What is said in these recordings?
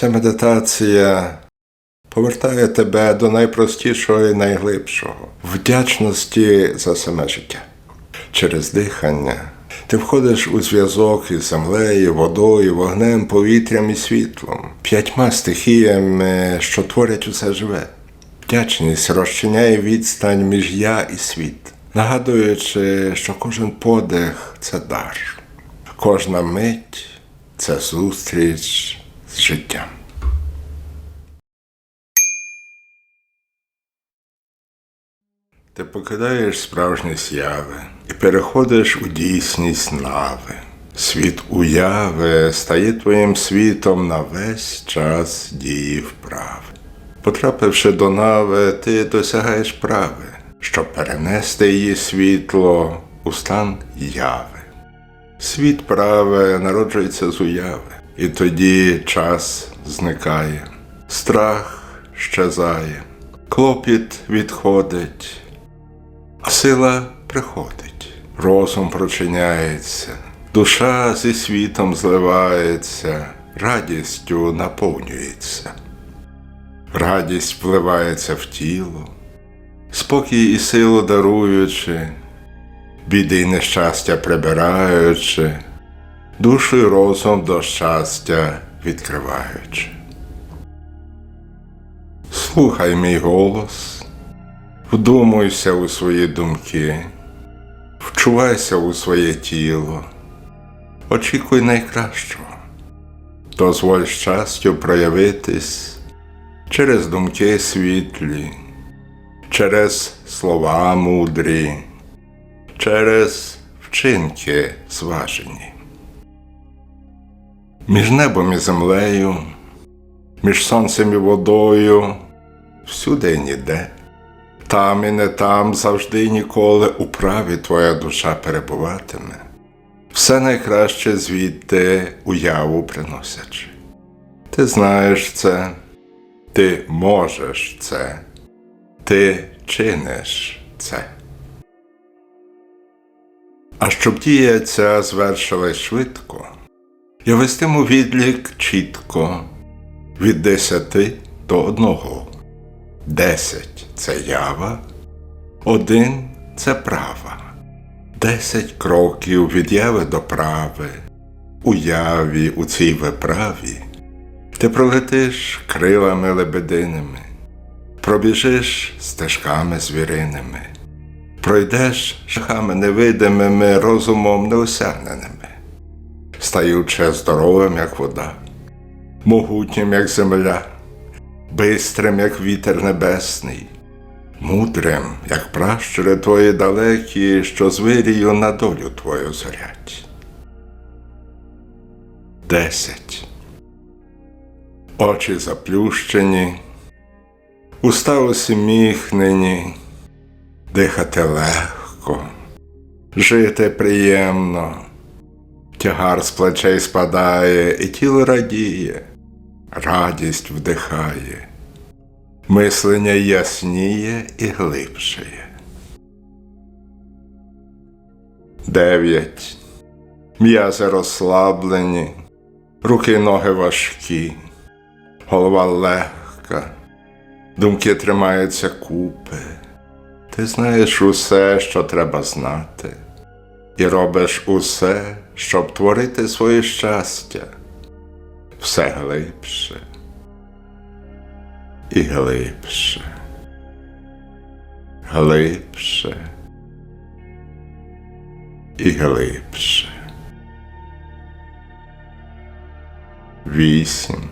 Ця медитація повертає тебе до найпростішого і найглибшого вдячності за саме життя. Через дихання ти входиш у зв'язок із землею, водою, вогнем, повітрям і світлом, п'ятьма стихіями, що творять усе живе. Вдячність розчиняє відстань між я і світ, нагадуючи, що кожен подих це дар, кожна мить це зустріч з життям. Ти покидаєш справжні сяви і переходиш у дійсність нави. Світ уяви стає твоїм світом на весь час дії вправи. Потрапивши до нави, ти досягаєш прави, щоб перенести її світло у стан яви. Світ праве народжується з уяви, і тоді час зникає, страх щезає, клопіт відходить, сила приходить, розум прочиняється, душа зі світом зливається, радістю наповнюється. Радість впливається в тіло, спокій і силу даруючи, біди й нещастя прибираючи, душу й розум до щастя відкриваючи. Слухай мій голос, вдумуйся у свої думки, вчувайся у своє тіло, очікуй найкращого, дозволь щастю проявитись через думки світлі, через слова мудрі, через вчинки зважені. Між небом і землею, між сонцем і водою, всюди і ніде, там і не там завжди і ніколи у праві твоя душа перебуватиме, все найкраще звідти уяву приносячи. Ти знаєш це. Ти можеш це, ти чиниш це. А щоб дія ця звершилась швидко, я вестиму відлік чітко. Від десяти до одного. Десять це ява, один це права, десять кроків від яви до прави, уяві у цій виправі. Ти пролетиш крилами лебединими, пробіжиш стежками звіриними, пройдеш шляхами невидимими, розумом неосягненими, стаючи здоровим, як вода, могутнім, як земля, бистрим, як вітер небесний, мудрим, як пращури твої далекі, що з вирію на долю твою зорять. Десять очі заплющені, уста усміхнені, дихати легко, жити приємно, тягар з плечей спадає, і тіло радіє, радість вдихає, мислення ясніє і глибшає. Дев'ять. М'язи розслаблені, руки й ноги важкі голова легка, думки тримаються купи. Ти знаєш усе, що треба знати, і робиш усе, щоб творити своє щастя, все глибше і глибше, глибше і глибше. Вісім.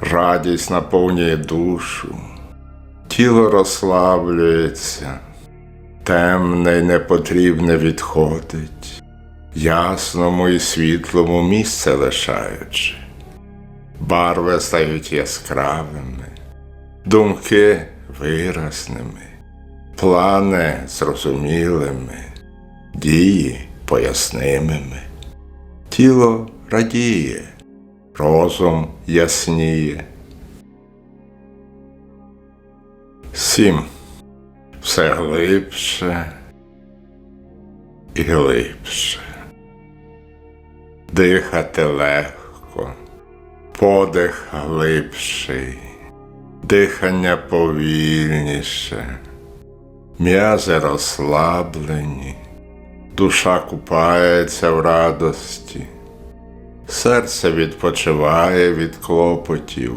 Радість наповнює душу, тіло розслаблюється, темне й непотрібне відходить, ясному і світлому місце лишаючи, барви стають яскравими, думки виразними, плани зрозумілими, дії пояснимими, тіло радіє розум ясніє. Сім. Все глибше і глибше. Дихати легко, Подих глибший, дихання повільніше, м'язи розслаблені, душа купається в радості, серце відпочиває від клопотів,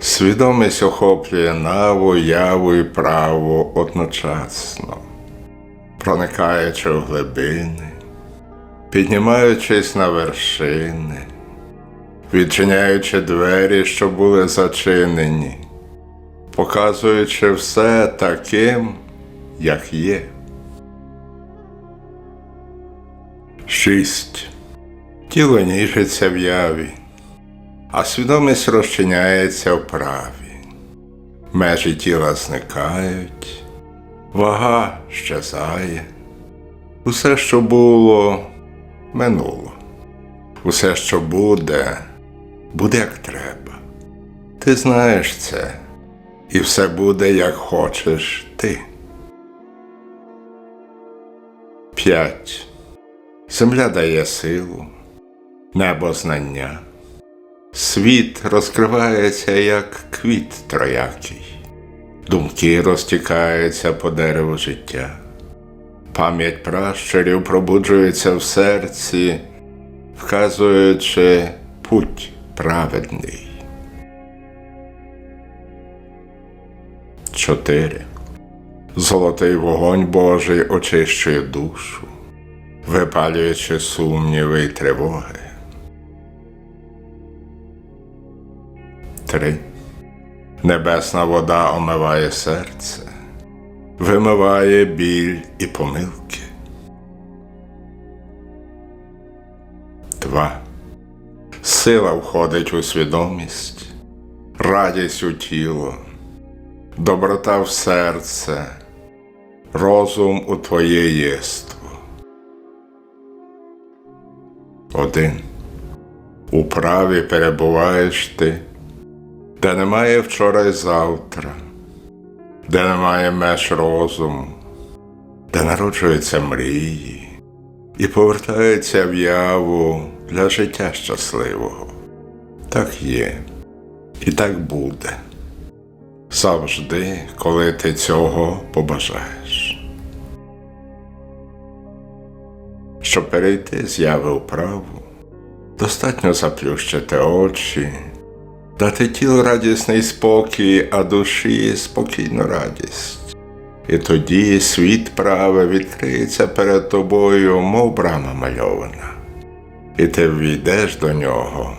свідомість охоплює наву, яву і праву одночасно, проникаючи в глибини, піднімаючись на вершини відчиняючи двері, що були зачинені, показуючи все таким, як є. Шість. Тіло ніжиться в яві, а свідомість розчиняється в праві. Межі тіла зникають, вага щезає. Усе, що було, минуло. Усе, що буде, буде як треба. Ти знаєш це, і все буде, як хочеш ти. П'ять. Земля дає силу, небо знання. Світ розкривається, як квіт троякий. Думки розтікаються по дереву життя. Пам'ять пращурів пробуджується в серці, вказуючи путь праведний. Чотири. Золотий вогонь Божий очищує душу, випалюючи сумніви й тривоги. Три. Небесна вода омиває серце, вимиває біль і помилки. Два. Сила входить у свідомість, радість у тіло, доброта в серце, розум у твоє єство. Один. У праві перебуваєш ти, де немає вчора й завтра, де немає меж розуму, де народжуються мрії і повертаються в яву для життя щасливого. Так є, і так буде. Завжди, коли ти цього побажаєш. Щоб перейти з яви в праву, достатньо заплющити очі, дати тілу радісний спокій, а душі спокійну радість. І тоді світ праве відкриється перед тобою, мов брама мальована, і ти ввійдеш до нього,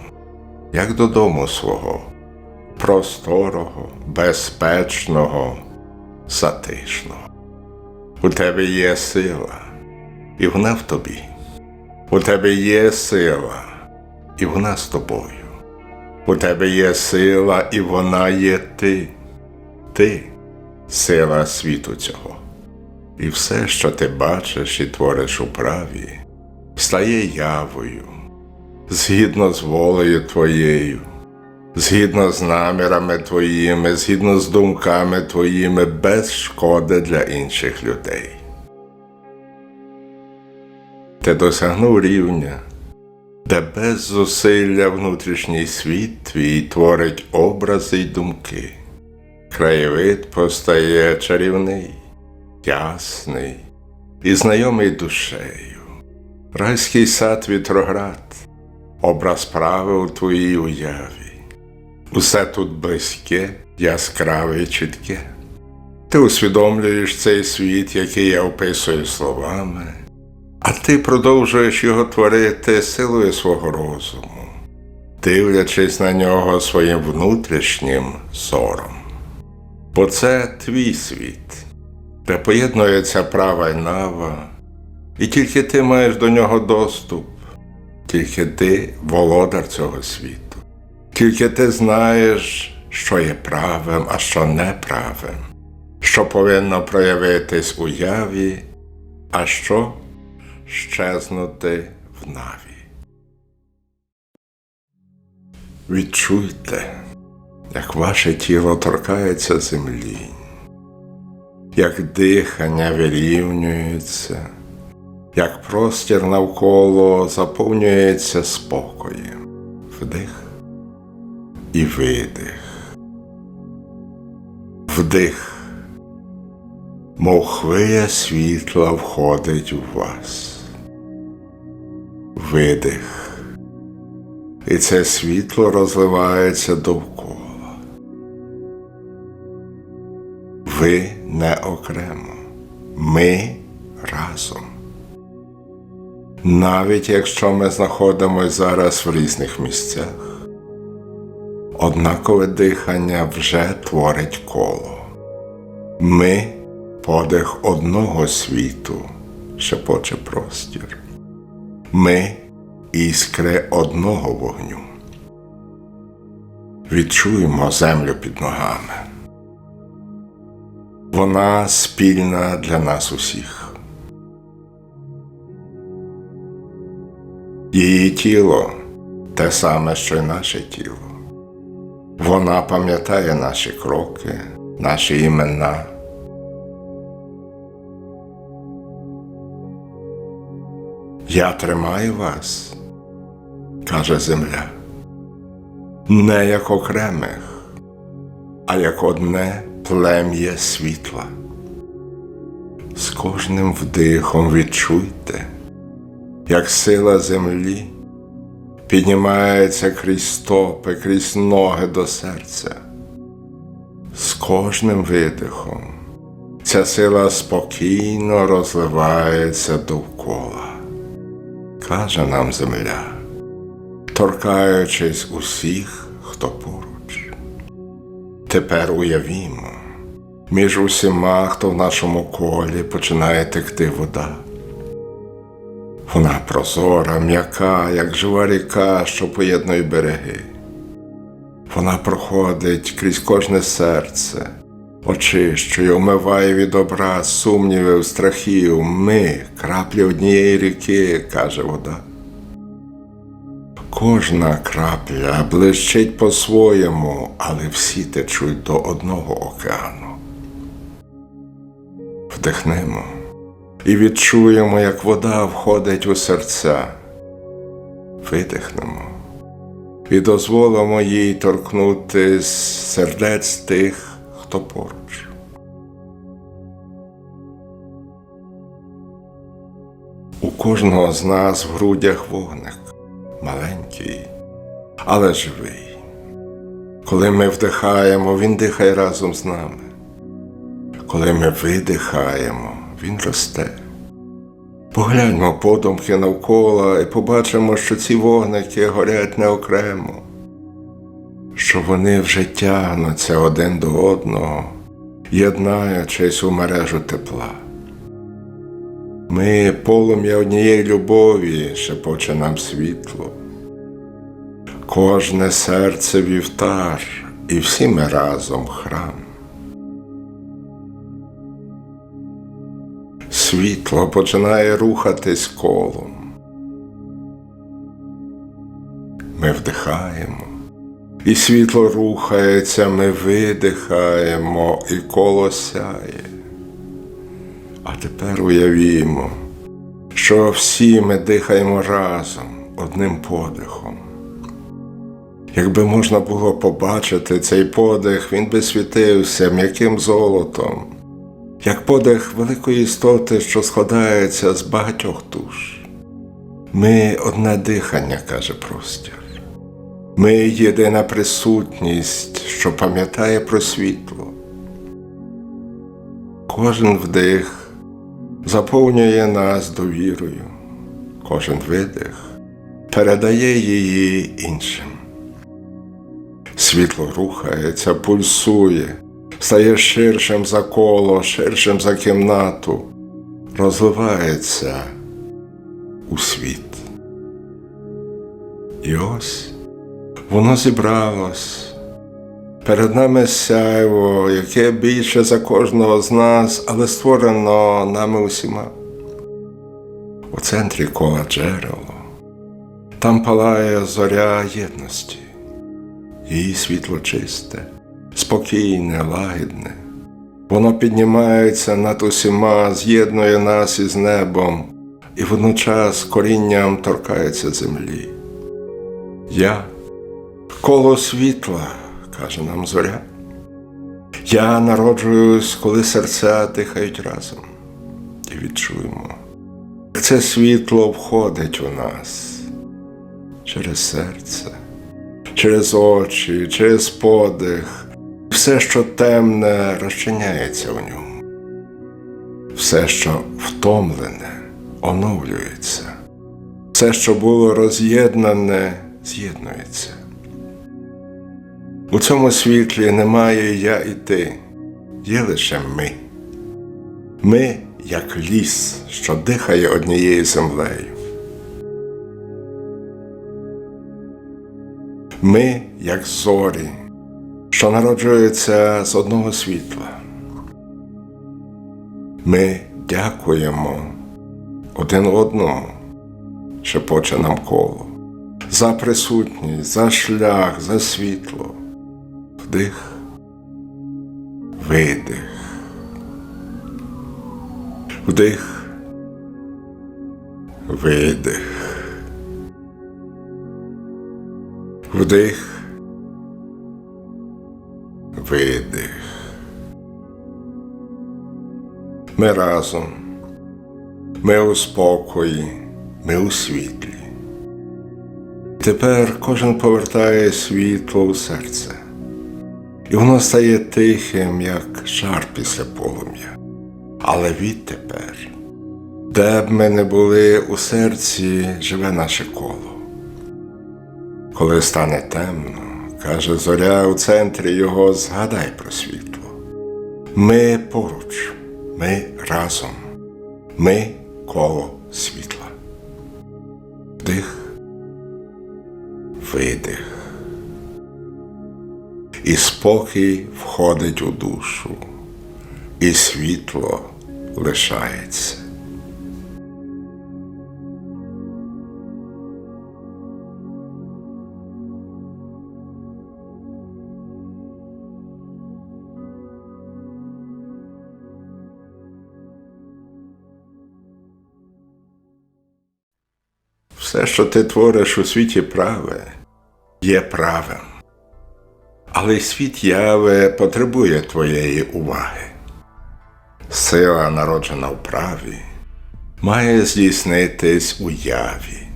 як додому свого, просторого, безпечного, затишного. У тебе є сила, і вона в тобі. У тебе є сила, і вона з тобою. У тебе є сила, і вона є ти. Ти сила світу цього. І все, що ти бачиш і твориш у праві, стає явою, згідно з волею твоєю, згідно з намірами твоїми, згідно з думками твоїми, без шкоди для інших людей. Ти досягнув рівня, де без зусилля внутрішній світ твій творить образи й думки. Краєвид постає чарівний, ясний і знайомий душею. Райський сад вітроград, образ прави у твоїй уяві. Усе тут близьке, яскраве і чітке. Ти усвідомлюєш цей світ, який я описую словами, а ти продовжуєш його творити силою свого розуму, дивлячись на нього своїм внутрішнім зором. Бо це твій світ, де поєднується права й нава, і тільки ти маєш до нього доступ, тільки ти володар цього світу, тільки ти знаєш, що є правим, а що неправим, що повинно проявитись у яві, а що щезнути в наві. Відчуйте як ваше тіло торкається землі, як дихання вирівнюється, як простір навколо заповнюється спокоєм, вдих, і видих. Вдих, мов хвиля світла входить в вас. Видих. І це світло розливається довкола. Ви не окремо. Ми разом. Навіть якщо ми знаходимося зараз в різних місцях, однакове дихання вже творить коло. Ми подих одного світу, шепоче простір. Ми іскри одного вогню. Відчуємо землю під ногами. Вона спільна для нас усіх. Її тіло те саме, що й наше тіло. Вона пам'ятає наші кроки, наші імена. Я тримаю вас, каже земля, не як окремих, а як одне плем'я світла. З кожним вдихом відчуйте, як сила землі піднімається крізь стопи, крізь ноги до серця. З кожним видихом ця сила спокійно розливається довкола, каже нам земля, торкаючись усіх, хто поруч. Тепер уявімо, між усіма, хто в нашому колі починає текти вода. Вона прозора, м'яка, як жива ріка, що поєднує береги. Вона проходить крізь кожне серце, очищує, омиває від образ, сумнівів, страхів. Ми краплі однієї ріки, каже вода. Кожна крапля блищить по-своєму, але всі течуть до одного океану. Вдихнемо і відчуємо, як вода входить у серця. Видихнемо і дозволимо їй торкнути сердець тих, хто поруч. У кожного з нас в грудях вогник маленький, але живий. Коли ми вдихаємо, він дихає разом з нами. Коли ми видихаємо, він росте. Погляньмо подумки навколо і побачимо, що ці вогники горять не окремо, що вони вже тягнуться один до одного, єднаючись у мережу тепла. Ми полум'я однієї любові, шепоче нам світло. Кожне серце вівтар, і всі ми разом храм. Світло починає рухатись колом. Ми вдихаємо, і світло рухається, ми видихаємо, і коло сяє. А тепер уявімо, що всі ми дихаємо разом одним подихом. Якби можна було побачити цей подих, він би світився м'яким золотом, як подих великої істоти, що складається з багатьох душ. Ми одне дихання, каже простір. Ми єдина присутність, що пам'ятає про світло. Кожен вдих заповнює нас довірою, кожен видих передає її іншим. Світло рухається, пульсує, стає ширшим за коло, ширшим за кімнату, розливається у світ. І ось воно зібралось. Перед нами сяйво, яке більше за кожного з нас, але створено нами усіма. У центрі кола джерело. Там палає зоря єдності, її світло чисте, спокійне, лагідне. Воно піднімається над усіма, з'єднує нас із небом і водночас корінням торкається землі. Я Коло світла, каже нам зоря. Я народжуюсь, коли серця дихають разом. І відчуємо, це світло входить у нас через серце, через очі, через подих. Все, що темне, розчиняється в ньому. Все, що втомлене, оновлюється. Все, що було роз'єднане, з'єднується. У цьому світлі немає я і ти, є лише ми. Ми, як ліс, що дихає однією землею. Ми, як зорі, що народжуються з одного світла. Ми дякуємо один одному, шепоче нам коло, за присутність, за шлях, за світло. Вдих, видих. Вдих, видих. Вдих, видих. Ми разом, ми у спокої, ми у світлі. Тепер кожен повертає світло у серце, і воно стає тихим, як жар після полум'я. Але відтепер, де б ми не були у серці, живе наше коло. Коли стане темно, каже зоря у центрі його, згадай про світло. Ми поруч, ми разом, ми коло світла. Вдих, видих. І спокій входить у душу, і світло лишається. Все, що ти твориш у світі праве, є правим. Але світ яви потребує твоєї уваги. Сила, народжена в праві, має здійснитись у яві.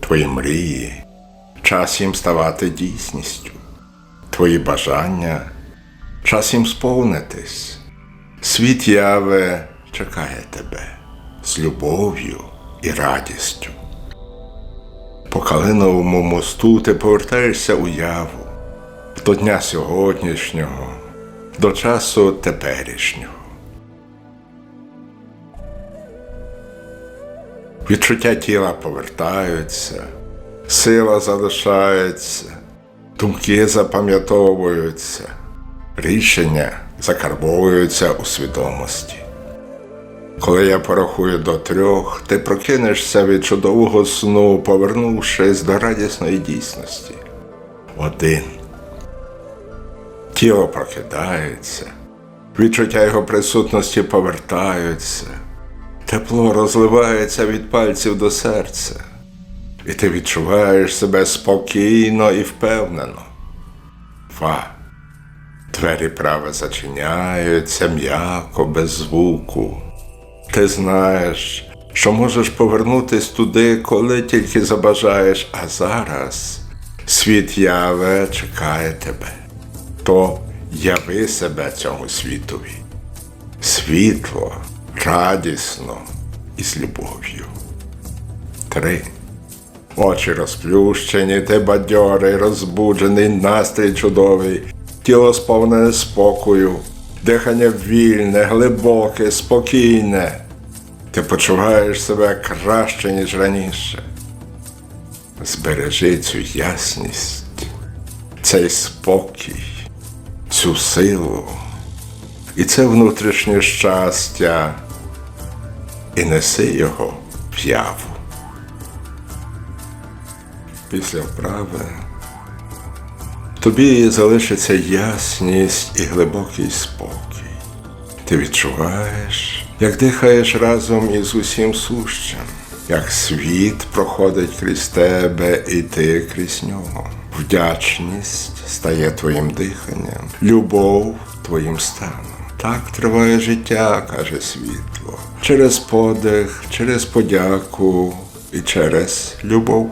Твої мрії, час їм ставати дійсністю, твої бажання, час їм сповнитись. Світ яви чекає тебе з любов'ю і радістю. По Калиновому мосту ти повертаєшся у яву до дня сьогоднішнього, до часу теперішнього. Відчуття тіла повертаються, сила залишається, думки запам'ятовуються, рішення закарбовуються у свідомості. Коли я порахую до трьох, ти прокинешся від чудового сну, повернувшись до радісної дійсності. Один. Тіло прокидається, відчуття його присутності повертаються, тепло розливається від пальців до серця, і ти відчуваєш себе спокійно і впевнено. Два. Двері праве зачиняються м'яко, без звуку. Ти знаєш, що можеш повернутись туди, коли тільки забажаєш, а зараз світ яве чекає тебе. То яви себе цьому світові. Світло, радісно і з любов'ю. Три. Очі розплющені, ти бадьорий, розбуджений, настрій чудовий, тіло сповнене спокою, дихання вільне, глибоке, спокійне. Ти почуваєш себе краще, ніж раніше. Збережи цю ясність, цей спокій, цю силу і це внутрішнє щастя, і неси його в яву. Після вправи тобі залишиться ясність і глибокий спокій. Ти відчуваєш, як дихаєш разом із усім сущим, як світ проходить крізь тебе і ти крізь нього. Вдячність стає твоїм диханням, любов твоїм станом. Так триває життя, каже світло. Через подих, через подяку і через любов.